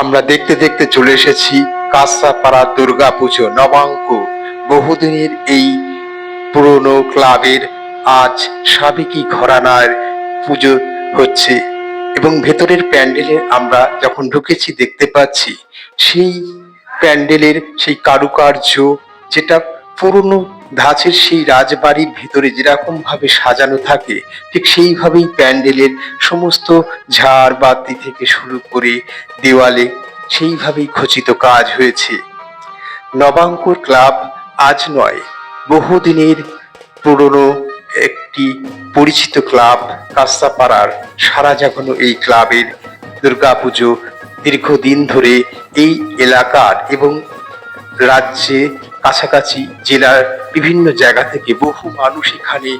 আমরা দেখতে দেখতে চলে এসেছি কাঁসাপাড়া দুর্গা পুজো নবাঙ্ক। বহুদিনের এই পুরনো ক্লাবের আজ সাবেকি ঘরানার পুজো হচ্ছে এবং ভেতরের প্যান্ডেলে আমরা যখন ঢুকেছি দেখতে পাচ্ছি, সেই প্যান্ডেলের সেই কারুকার্য যেটা পুরনো ধাঁচের সেই রাজবাড়ির ভিতরে যেরকম ভাবে সাজানো থাকে, ঠিক সেইভাবেই প্যান্ডেলের সমস্ত ঝাড় বাতি থেকে শুরু করে দেওয়ালে সেইভাবেই খচিত কাজ হয়েছে। নবাঙ্কুর ক্লাব আজ নয়, বহুদিনের পুরনো একটি পরিচিত ক্লাব কাস্তাপাড়ার সারা জাগানো এই ক্লাবের দুর্গাপুজো দীর্ঘদিন ধরে এই এলাকার এবং রাজ্যে, কাছাকাছি জেলার বিভিন্ন জায়গা থেকে বহু মানুষ এখানে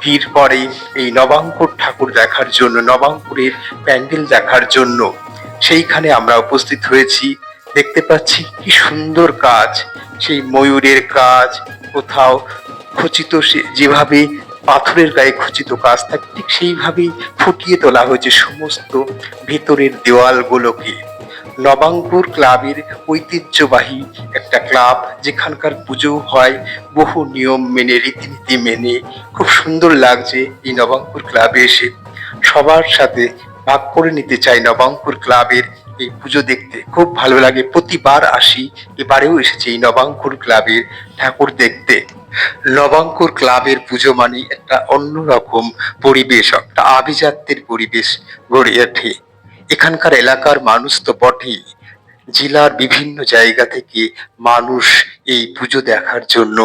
ভিড় করে এই নবাঙ্কুর ঠাকুর দেখার জন্য, নবাঙ্কুরের প্যান্ডেল দেখার জন্য। সেইখানে আমরা উপস্থিত হয়েছি। দেখতে পাচ্ছি কি সুন্দর কাজ। সেই ময়ূরের কাজ, কোথাও খচিত যেভাবে পাথরের গায়ে খচিত কাজ থাকে ঠিক সেইভাবেই ফুটিয়ে তোলা হয়েছে সমস্ত ভেতরের দেওয়ালগুলোকে। নবাঙ্কুর ক্লাবের ঐতিহ্যবাহী একটা ক্লাব, যেখানকার পুজো হয়, বহু নিয়ম মেনে, রীতিনীতি মেনে। খুব সুন্দর লাগছে এই নবাঙ্কুর ক্লাবে এসে। সবার সাথে ভাগ করে নিতে চাই নবাঙ্কুর ক্লাবের এই পুজো দেখতে। খুব ভালো লাগে। প্রতিবার আসি, এবারেও এসেছি এই নবাঙ্কুর ক্লাবের ঠাকুর দেখতে। নবাঙ্কুর ক্লাবের পুজো মানে একটা অন্যরকম পরিবেশ, একটা আভিজাত্যের পরিবেশ গড়ে ওঠে। এখানকার এলাকার মানুষ তো বটেই। জেলার বিভিন্ন জায়গা থেকে মানুষ এই পুজো দেখার জন্য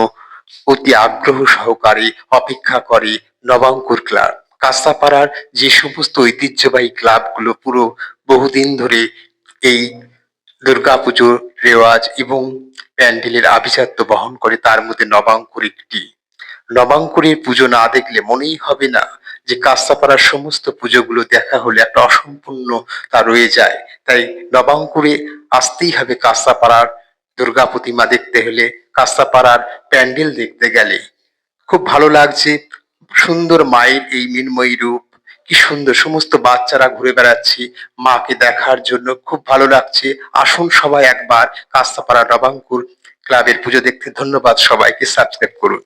অতি আগ্রহ সহকারে অপেক্ষা করে নবাঙ্কুর ক্লাব। কাস্তাপাড়ার যে সমস্ত ঐতিহ্যবাহী ক্লাবগুলো পুরো বহুদিন ধরে এই দুর্গাপুজোর রেওয়াজ এবং প্যান্ডেলের আভিজাত্য বহন করে, তার মধ্যে নবাঙ্কুর একটি। নবাঙ্কুরের পুজো না দেখলে মনেই হবে না। যে কাস্তাপাড়ার সমস্ত পুজোগুলো দেখা হলে একটা অসম্পূর্ণ তা রয়ে যায়। তাই নবাঙ্কুরে আসতেই হবে কাস্তাপাড়ার দুর্গা প্রতিমা দেখতে হলে, কাস্তাপাড়ার প্যান্ডেল দেখতে গেলে। খুব ভালো লাগছে, সুন্দর মায়ের এই মিনময়ী রূপ, কি সুন্দর, সমস্ত বাচ্চারা ঘুরে বেড়াচ্ছে, মাকে দেখার জন্য খুব ভালো লাগছে। আসুন সবাই একবার কাস্তাপাড়া নবাঙ্কুর ক্লাবের পুজো দেখতে। ধন্যবাদ সবাইকে, সাবস্ক্রাইব করুন।